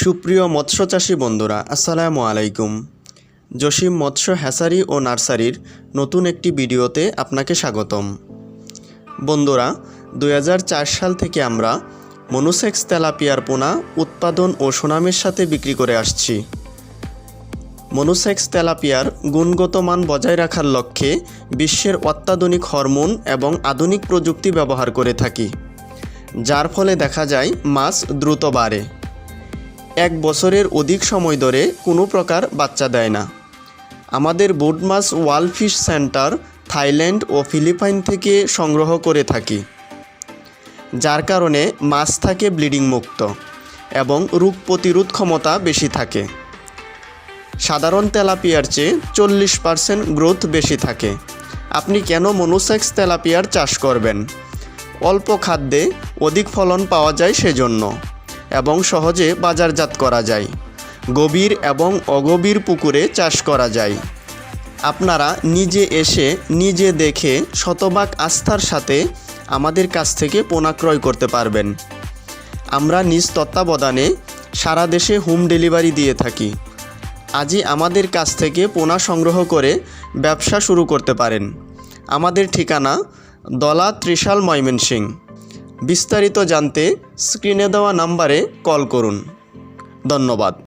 সুপ্রিয় মৎস্যচাষী বন্ধুরা, আসসালামু আলাইকুম। জসিম মৎস্য হ্যাসারি ও নার্সারির নতুন একটি ভিডিওতে আপনাকে স্বাগতম। বন্ধুরা দু হাজার চার সাল থেকে আমরা মনুসেক্স তেলাপিয়ার পোনা উৎপাদন ও সুনামের সাথে বিক্রি করে আসছি। মনুসেক্স তেলাপিয়ার গুণগত মান বজায় রাখার লক্ষ্যে বিশ্বের অত্যাধুনিক হরমোন এবং আধুনিক প্রযুক্তি ব্যবহার করে থাকি, যার ফলে দেখা যায় মাছ দ্রুত বাড়ে। এক বছরের অধিক সময় ধরে কোনো প্রকার বাচ্চা দেয় না। আমাদের বুডমাস ওয়ালফিশ সেন্টার থাইল্যান্ড ও ফিলিপাইন থেকে সংগ্রহ করে থাকি, যার কারণে মাছ থাকে ব্লিডিং মুক্ত এবং রোগ প্রতিরোধ ক্ষমতা বেশি থাকে। সাধারণ তেলাপিয়ার চেয়ে চল্লিশ পার্সেন্ট গ্রোথ বেশি থাকে। আপনি কেন মনুসেক্স তেলাপিয়ার চাষ করবেন? অল্প খাদ্যে অধিক ফলন পাওয়া যায় সেজন্য। এবং সহজে বাজারজাত করা যায়। গভীর এবং অগভীর পুকুরে চাষ করা যায়। আপনারা নিজে এসে নিজে দেখে শতভাগ আস্থার সাথে আমাদের কাছ থেকে পোনা ক্রয় করতে পারবেন। আমরা নিজ তত্ত্বাবধানে সারা দেশে হোম ডেলিভারি দিয়ে থাকি। আজই আমাদের কাছ থেকে পোনা সংগ্রহ করে ব্যবসা শুরু করতে পারেন। আমাদের ঠিকানা দলা ত্রিশাল ময়মনসিং বিস্তারিত জানতে স্ক্রিনে দেওয়া নাম্বারে কল করুন। ধন্যবাদ।